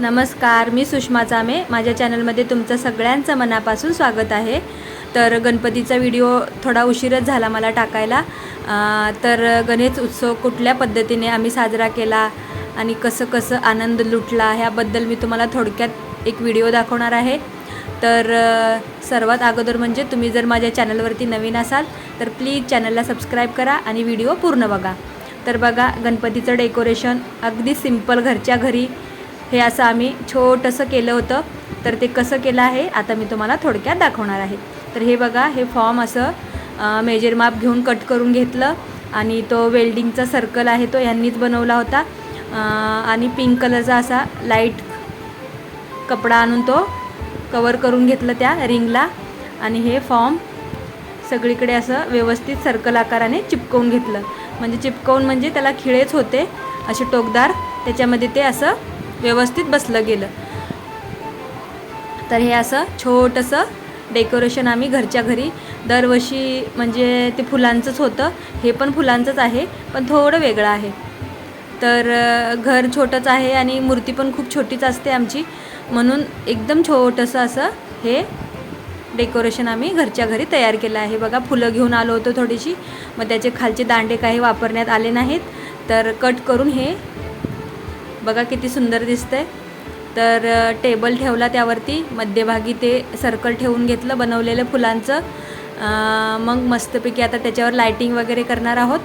नमस्कार मी सुषमा चामे. माझ्या चॅनलमध्ये तुमचं सगळ्यांचं मनापासून स्वागत आहे. तर गणपतीचा व्हिडिओ थोडा उशीरच झाला मला टाकायला. तर गणेश उत्सव कुठल्या पद्धतीने आम्ही साजरा केला आणि कसं कसं आनंद लुटला ह्याबद्दल मी तुम्हाला थोडक्यात एक व्हिडिओ दाखवणार आहे. तर सर्वात अगोदर म्हणजे तुम्ही जर माझ्या चॅनलवरती नवीन असाल तर प्लीज चॅनलला सबस्क्राईब करा आणि व्हिडिओ पूर्ण बघा. तर बघा गणपतीचं डेकोरेशन अगदी सिंपल घरच्या घरी हे असं आम्ही छोटंसं केलं होतं. तर ते कसं केलं आहे आता मी तुम्हाला थोडक्यात दाखवणार आहे. तर हे बघा हे फॉर्म असं मेजर माप घेऊन कट करून घेतलं. आणि तो वेल्डिंगचा सर्कल आहे तो यांनीच बनवला होता. आणि पिंक कलरचा असा लाइट कपडा आणून तो कवर करून घेतलं त्या रिंगला आणि हे फॉर्म सगळीकडे असं व्यवस्थित सर्कल आकाराने चिपकवून घेतलं. म्हणजे चिपकवून म्हणजे त्याला खिळेच होते असे टोकदार. त्याच्यामध्ये ते असं व्यवस्थित बसलं गेलं. तर हे असं छोटंसं डेकोरेशन आम्ही घरच्या घरी दरवर्षी म्हणजे ते फुलांचंच होतं. हे पण फुलांचंच आहे पण थोडं वेगळं आहे. तर घर छोटंच आहे आणि मूर्ती पण खूप छोटीच असते आमची. म्हणून एकदम छोटंसं असं हे डेकोरेशन आम्ही घरच्या घरी तयार केलं आहे. बघा फुलं घेऊन आलो होतो थोडीशी. मग त्याचे खालचे दांडे काही वापरण्यात आले नाहीत. तर कट करून हे बघा किती सुंदर दिसतंय. तर टेबल ठेवला त्यावरती. मध्यभागी ते सर्कल ठेवून घेतलं बनवलेलं फुलांचं. मग मस्तपैकी आता त्याच्यावर लायटिंग वगैरे करणार आहोत.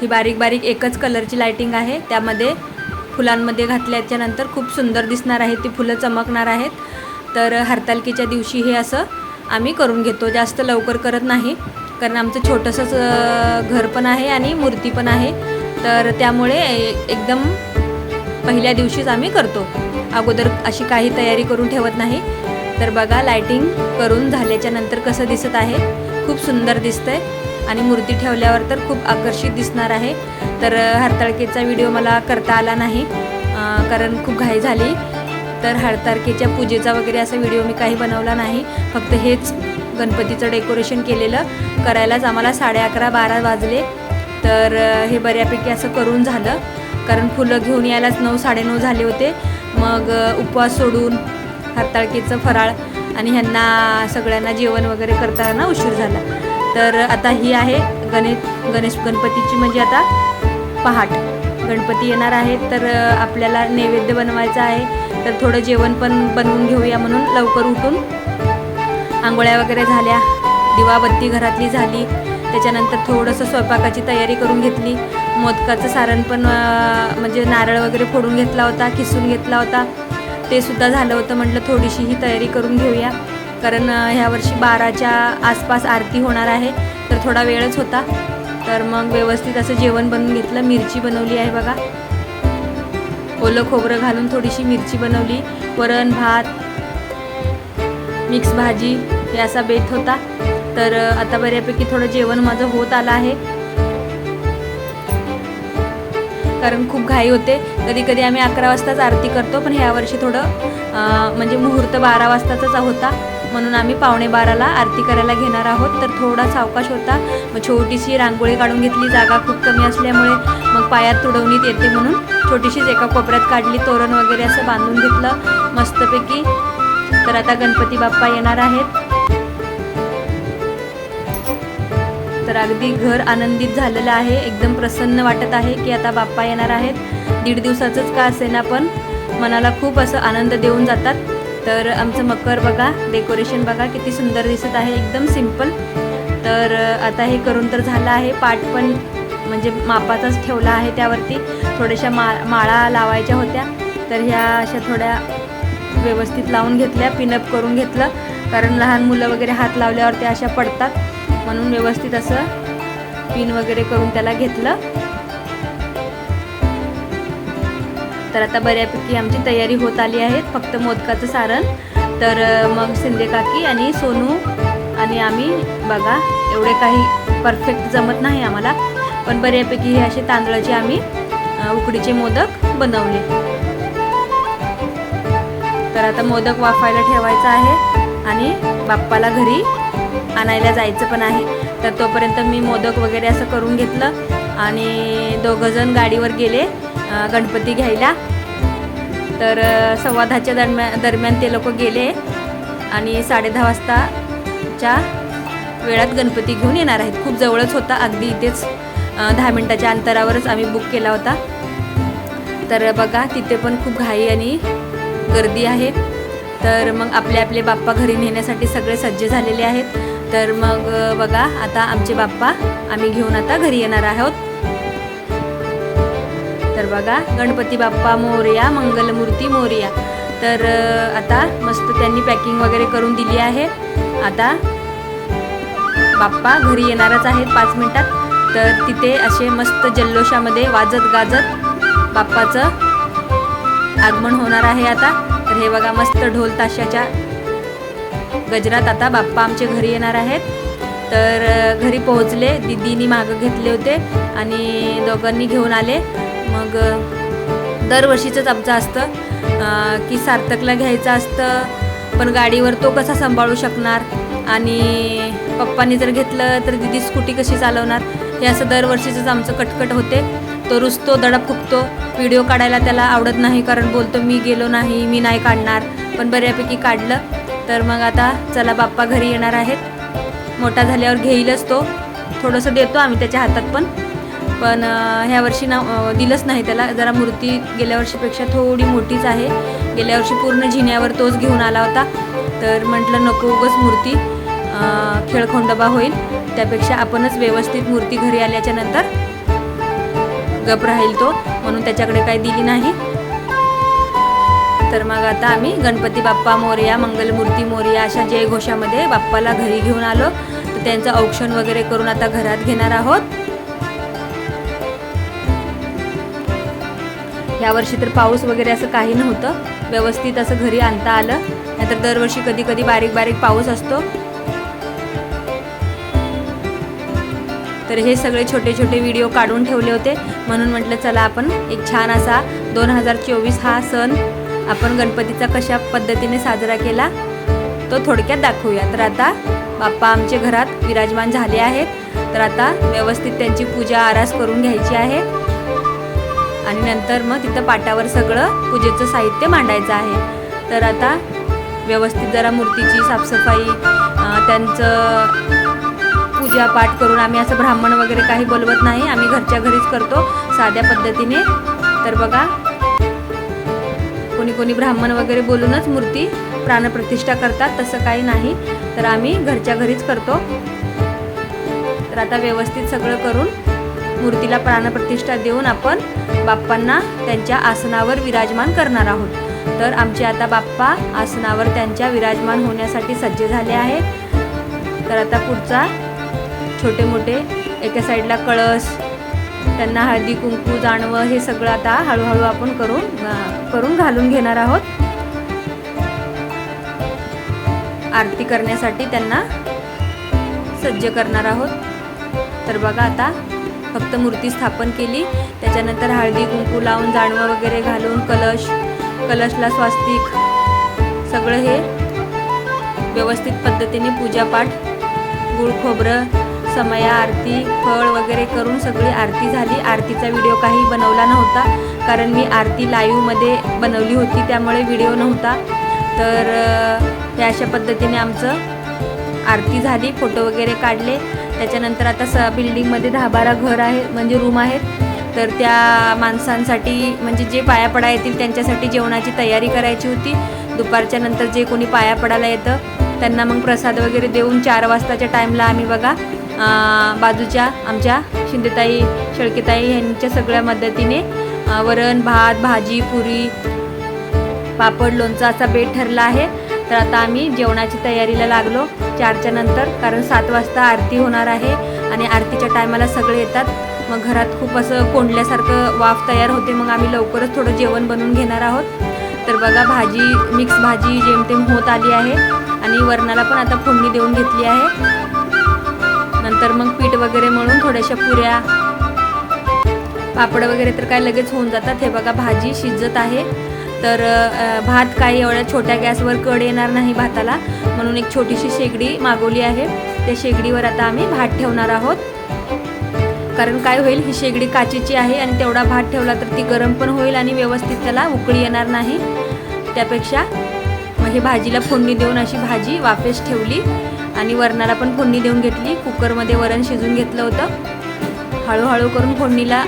ही बारीक बारीक एकच कलरची लायटिंग आहे. त्यामध्ये फुलांमध्ये घातल्याच्यानंतर खूप सुंदर दिसणार आहे ती फुलं चमकणार आहेत. तर हरतालकीच्या दिवशी हे असं आम्ही करून घेतो. जास्त लवकर करत नाही. कारण आमचं छोटंसंच घर पण आहे आणि मूर्ती पण आहे. तर त्यामुळे एकदम पहिल्या दिवशीच आम्ही करतो. अगोदर अशी काही तयारी करून ठेवत नाही. तर बघा लायटिंग करून झाल्याच्यानंतर कसं दिसत आहे. खूप सुंदर दिसतंय. आणि मूर्ती ठेवल्यावर तर खूप आकर्षित दिसणार आहे. तर हरताळकेचा व्हिडिओ मला करता आला नाही. कारण खूप घाई झाली. तर हरताळकेच्या पूजेचा वगैरे असा व्हिडिओ मी काही बनवला नाही. फक्त हेच गणपतीचं डेकोरेशन केलेलं. करायलाच आम्हाला साडे अकरा बारा वाजले. तर हे बऱ्यापैकी असं करून झालं. कारण फुलं घेऊन यायलाच नऊ साडेनऊ झाले होते. मग उपवास सोडून हरताळकेचं फराळ आणि ह्यांना सगळ्यांना जेवण वगैरे करताना उशीर झाला. तर आता ही आहे गणेश गणेश गणपतीची म्हणजे आता पहाट. गणपती येणार आहेत तर आपल्याला नैवेद्य बनवायचं आहे. तर थोडं जेवण पण बनवून घेऊया म्हणून लवकर उठून. आंघोळ्या वगैरे झाल्या. दिवाबत्ती घरातली झाली. त्याच्यानंतर थोडंसं स्वयंपाकाची तयारी करून घेतली. मोदकाचं सारण पण म्हणजे नारळ वगैरे फोडून घेतला होता किसून घेतला होता. ते सुद्धा झालं होतं म्हटलं थोडीशी ही तयारी करून घेऊया. कारण ह्यावर्षी बाराच्या आसपास आरती होणार आहे. तर थोडा वेळच होता. तर मग व्यवस्थित असं जेवण बनवून घेतलं. मिरची बनवली आहे बघा. ओलं खोबरं घालून थोडीशी मिरची बनवली. वरण भात मिक्स भाजी हे असा बेत होता. तर आता बऱ्यापैकी थोडं जेवण माझं होत आलं आहे. कारण खूप घाई होते. कधी कधी आम्ही अकरा वाजताच आरती करतो पण ह्या वर्षी थोडं म्हणजे मुहूर्त बारा वाजताचाच होता. म्हणून आम्ही पावणे बाराला आरती करायला घेणार आहोत. तर थोडा सावकाश होता. मग छोटीशी रांगोळी काढून घेतली. जागा खूप कमी असल्यामुळे मग पायात तुडवणीत येते म्हणून छोटीशीच एका कोपऱ्यात काढली. तोरण वगैरे असं बांधून घेतलं. मस्तपैकी तर आता गणपती बाप्पा येणार आहेत. तर अगदी घर आनंदित झालेलं आहे. एकदम प्रसन्न वाटत आहे की आता बाप्पा येणार आहेत. दीड दिवसाचंच का असेना पण मनाला खूप असं आनंद देऊन जातात. तर आमचं मकर बघा डेकोरेशन बघा किती सुंदर दिसत आहे. एकदम सिंपल तर आता हे करून तर झालं आहे. पाट पण म्हणजे मापाचाच ठेवला आहे त्यावरती. थोड्याशा मा माळा लावायच्या होत्या. तर ह्या अशा थोड्या व्यवस्थित लावून घेतल्या पिनअप करून घेतलं. कारण लहान मुलं वगैरे हात लावल्यावर ते अशा पडतात. म्हणून व्यवस्थित असं पिन वगैरे करून त्याला घेतलं. तर आता बऱ्यापैकी आमची तयारी होत आली आहे. फक्त मोदकाचं सारण. तर मग शिंदे काकी आणि सोनू आणि आम्ही बघा एवढे काही परफेक्ट जमत नाही आम्हाला. पण बऱ्यापैकी हे असे तांदळाचे आम्ही उकडीचे मोदक बनवले. तर आता मोदक वाफायला ठेवायचा आहे आणि बाप्पाला घरी आणायला जायचं पण आहे. तर तोपर्यंत मी मोदक वगैरे असं करून घेतलं आणि दोघंजण गाडीवर गेले गणपती घ्यायला. तर अ, सव्वा दहाच्या दरम्यान दरम्यान ते लोक गेले आणि साडेदहा वाजताच्या वेळात गणपती घेऊन येणार आहेत. खूप जवळच होता अगदी इथेच दहा मिनटाच्या अंतरावरच आम्ही बुक केला होता. तर बघा तिथे पण खूप घाई आणि गर्दी आहे. तर मग आपले आपले बाप्पा घरी नेण्यासाठी सगळे सज्ज झालेले आहेत. तर मग बघा आता आमचे बाप्पा आम्ही घेऊन आता घरी येणार आहोत. तर बघा गणपती बाप्पा मोरया मंगलमूर्ती मोरया. तर आता मस्त त्यांनी पॅकिंग वगैरे करून दिली आहे. आता बाप्पा घरी येणारच आहेत पाच मिनटात. तर तिथे असे मस्त जल्लोषामध्ये वाजत गाजत बाप्पाचं आगमन होणार आहे आता. तर हे बघा मस्त ढोल ताशाच्या गजरात आता बाप्पा आमचे घरी येणार आहेत. तर घरी पोहोचले. दिदीनी मागं घेतले होते आणि दोघांनी घेऊन आले. मग दरवर्षीचंच आमचं असतं. की सार्थकला घ्यायचं असतं. पण गाडीवर तो कसा सांभाळू शकणार? आणि पप्पांनी जर घेतलं तर दिदी स्कूटी कशी चालवणार? हे असं दरवर्षीचंच आमचं कटकट होते. तो रुसतो दडप खुपतो व्हिडिओ काढायला त्याला आवडत नाही कारण बोलतो मी गेलो नाही मी नाही काढणार. पण बऱ्यापैकी काढलं. तर मग आता चला बाप्पा घरी येणार आहेत. मोठा झाल्यावर घेईलच तो. थोडंसं देतो आम्ही त्याच्या हातात पण. पण ह्या वर्षी ना दिलंच नाही त्याला. जरा मूर्ती गेल्या वर्षीपेक्षा थोडी मोठीच आहे. गेल्या वर्षी पूर्ण झिन्यावर तोच घेऊन आला होता. तर म्हटलं नको उगच मूर्ती खेळखोंडोबा होईल. त्यापेक्षा आपणच व्यवस्थित मूर्ती घरी आल्याच्यानंतर गप राहील तो म्हणून त्याच्याकडे काही दिली नाही. तर मग आता आम्ही गणपती बाप्पा मोरया मंगलमूर्ती मोरया अशा जय घोषामध्ये बाप्पाला घरी घेऊन आलो. तर त्यांचं औक्षण वगैरे करून आता घरात घेणार आहोत. यावर्षी तर पाऊस वगैरे असं काही नव्हतं. व्यवस्थित असं घरी आणता आलं. नाहीतर दरवर्षी कधी कधी बारीक बारीक पाऊस असतो. तर हे सगळे छोटे छोटे व्हिडिओ काढून ठेवले होते. म्हणून म्हटलं चला आपण एक छान असा दोन हजार चोवीस हा सण आपण गणपतीचा कशा पद्धतीने साजरा केला तो थोडक्यात दाखवूया. तर आता बाप्पा आमचे घरात विराजमान झाले आहेत. तर आता व्यवस्थित त्यांची पूजा आरास करून घ्यायची आहे. आणि नंतर मग तिथं पाटावर सगळं पूजेचं साहित्य मांडायचं आहे. तर आता व्यवस्थित जरा मूर्तीची साफसफाई त्यांचं पूजा पाठ करून आम्ही असं ब्राह्मण वगैरे काही बोलवत नाही. आम्ही घरच्या घरीच करतो साध्या पद्धतीने. तर बघा कोणी कोणी ब्राह्मण वगैरे बोलूनच मूर्ती प्राणप्रतिष्ठा करतात तसं काही नाही. तर आम्ही घरच्या घरीच करतो. तर आता व्यवस्थित सगळं करून मूर्तीला प्राणप्रतिष्ठा देऊन आपण बाप्पांना त्यांच्या आसनावर विराजमान करणार आहोत. तर आमचे आता बाप्पा आसनावर त्यांच्या विराजमान होण्यासाठी सज्ज झाले आहेत. तर आता पुढचा छोटे मोठे एका साईडला कळस त्यांना हळदी कुंकू जाणवं हे सगळं आता हळूहळू आपण करून करून घालून घेणार आहोत. आरती करण्यासाठी त्यांना सज्ज करणार आहोत. तर बघा आता फक्त मूर्ती स्थापन केली. त्याच्यानंतर हळदी कुंकू लावून जाणवं वगैरे घालून कलश कलशला स्वास्तिक सगळं हे व्यवस्थित पद्धतीने पूजापाठ गुळ खोबरं समया आरती फळ वगैरे करून सगळी आरती झाली. आरतीचा व्हिडिओ काही बनवला नव्हता कारण मी आरती लाईव्हमध्ये बनवली होती त्यामुळे व्हिडिओ नव्हता. तर हे अशा पद्धतीने आमचं आरती झाली फोटो वगैरे काढले. त्याच्यानंतर आता स बिल्डिंगमध्ये दहा बारा घर आहे म्हणजे रूम आहेत. तर त्या माणसांसाठी म्हणजे जे पाया पडा येतील त्यांच्यासाठी जेवणाची तयारी करायची होती. दुपारच्या नंतर जे कोणी पाया पडायला येतं त्यांना मग प्रसाद वगैरे देऊन चार वाजताच्या टाईमला आम्ही बघा बाजूच्या आमच्या शिंदेताई शेळकेताई यांच्या सगळ्या मदतीने वरण भात भाजी पुरी पापड लोणचं असा बेट ठरला आहे. तर आता आम्ही जेवणाची तयारीला लागलो. चारच्या नंतर कारण सात वाजता आरती होणार आहे आणि आरतीच्या टायमाला सगळे येतात. मग घरात खूप असं कोंडल्यासारखं वाफ तयार होते. मग आम्ही लवकरच थोडं जेवण बनवून घेणार आहोत. तर बघा भाजी मिक्स भाजी जेमतेम होत आली आहे. आणि वरणाला पण आता फोडणी देऊन घेतली आहे. नंतर मग पीठ वगैरे मळून थोड्याशा पुऱ्या पापड वगैरे तर काय लगेच होऊन जातात. हे बघा भाजी शिजत आहे. तर भात काही एवढ्या छोट्या गॅसवर कड येणार नाही भाताला. म्हणून एक छोटीशी शेगडी मागवली आहे. त्या शेगडीवर आता आम्ही भात ठेवणार आहोत. कारण काय होईल ही शेगडी काचेची आहे आणि तेवढा भात ठेवला तर ती गरम पण होईल आणि व्यवस्थित त्याला उकळी येणार नाही. त्यापेक्षा मग हे भाजीला फोडणी देऊन अशी भाजी वाफेस ठेवली. आणि वरणाला पण फोडणी देऊन घेतली. कुकरमध्ये वरण शिजून घेतलं होतं. हळूहळू करून फोडणीला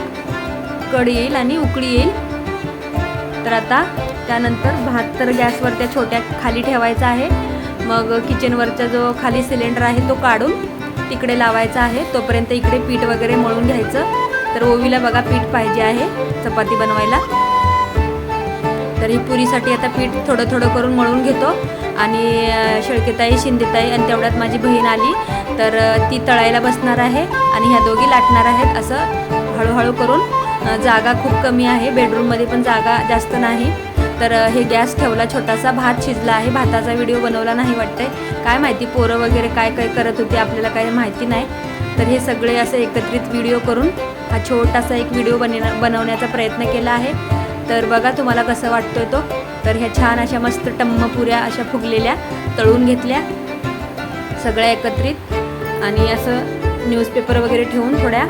कड येईल आणि उकळी येईल. तर आता त्यानंतर भात तर गॅसवर त्या छोट्या खाली ठेवायचा आहे. मग किचनवरचा जो खाली सिलेंडर आहे तो काढून तिकडे लावायचा आहे. तोपर्यंत इकडे पीठ वगैरे मळून घ्यायचं. तर ओवीला बघा पीठ पाहिजे आहे चपाती बनवायला. तर ही पुरीसाठी आता पीठ थोडं थोडं करून मळून घेतो. आणि शेळकेताई शिंदेताई आणि तेवढ्यात माझी बहीण आली. तर ती तळायला बसणार आहे आणि ह्या दोघी लाटणार आहेत असं हळूहळू करून. जागा खूप कमी आहे. बेडरूममध्ये पण जागा जास्त नाही. तर हे गॅस ठेवला छोटासा भात शिजला आहे. भाताचा व्हिडिओ बनवला नाही वाटतंय. काय माहिती पोरं वगैरे काय काय करत होती आपल्याला काही माहिती नाही. तर हे सगळे असं एकत्रित व्हिडिओ करून हा छोटासा एक व्हिडिओ बने बनवण्याचा प्रयत्न केला आहे. तर बघा तुम्हाला कसं वाटतोय तो. तर ह्या छान अशा मस्त टम्म पुऱ्या अशा फुगलेल्या तळून घेतल्या सगळ्या एकत्रित. आणि असं न्यूजपेपर वगैरे ठेवून थोड्या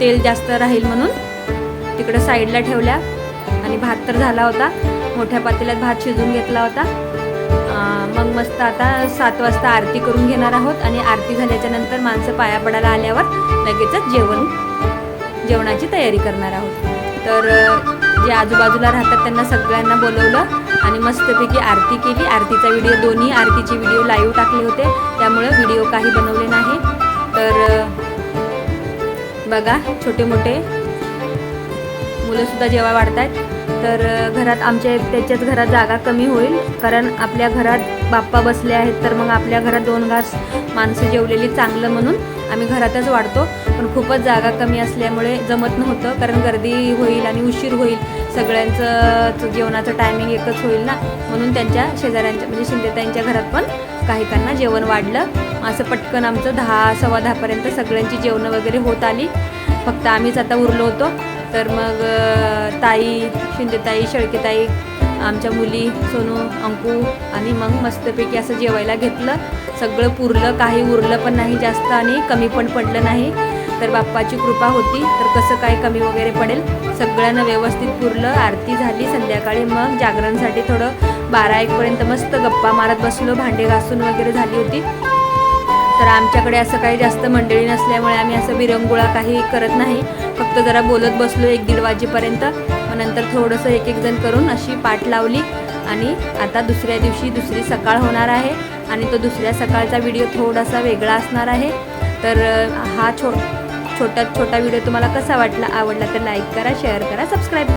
तेल जास्त राहील म्हणून तिकडं साईडला ठेवल्या. आणि भात तर झाला होता. मोठ्या पातेल्यात भात शिजून घेतला होता. मग मस्त आता सात वाजता आरती करून घेणार आहोत. आणि आरती झाल्याच्यानंतर माणसं पाया पडायला आल्यावर लगेचच जेवण जेवणाची तयारी करणार आहोत. तर जे आजूबाजूला राहतात त्यांना सगळ्यांना बोलवलं आणि मस्तपैकी आरती केली. आरतीचा व्हिडिओ दोन्ही आरतीचे व्हिडिओ लाईव्ह टाकले होते. त्यामुळे व्हिडिओ काही बनवले नाही. तर बघा छोटे मोठे मुलंसुद्धा जेव्हा वाढतात तर घरात आमच्या त्याच्याच घरात जागा कमी होईल. कारण आपल्या घरात बाप्पा बसले आहेत तर मग आपल्या घरात दोन घास माणसं जेवलेली चांगलं म्हणून आम्ही घरातच वाढतो पण खूपच जागा कमी असल्यामुळे जमत नव्हतं कारण गर्दी होईल आणि उशीर होईल. सगळ्यांचं जेवणाचं टायमिंग एकच होईल ना? म्हणून त्यांच्या शेजाऱ्यांच्या म्हणजे शिंदेताईंच्या घरात पण काहीकांना जेवण वाढलं. असं पटकन आमचं दहा सव्वा दहापर्यंत सगळ्यांची जेवणं वगैरे होत आली. फक्त आम्हीच आता उरलो होतो. तर मग ताई शिंदेताई शेळकेताई आमच्या मुली सोनू अंकू आणि मग मस्तपैकी असं जेवायला घेतलं. सगळं पुरलं काही उरलं पण नाही जास्त आणि कमी पण पडलं नाही. तर बाप्पाची कृपा होती. तर कसं काय कमी वगैरे पडेल? सगळ्यांना व्यवस्थित पुरलं आरती झाली. संध्याकाळी मग जागरणसाठी थोडं बारा एकपर्यंत मस्त गप्पा मारत बसलो. भांडे घासून वगैरे झाली होती. तर आमच्याकडे असं काही जास्त मंडळी नसल्यामुळे आम्ही असं विरंगुळा काही करत नाही. फक्त जरा बोलत बसलो एक दीड वाजेपर्यंत. मग नंतर थोडंसं एक एक जण करून अशी पाठ लावली आणि आता दुसऱ्या दिवशी दुसरी सकाळ होणार आहे आणि तो दुसऱ्या सकाळचा व्हिडिओ थोडासा वेगळा असणार आहे. तर हा छो छोटा छोटा व्हिडिओ तुम्हाला कसा वाटला आवडला तर लाईक करा शेअर करा सबस्क्राईब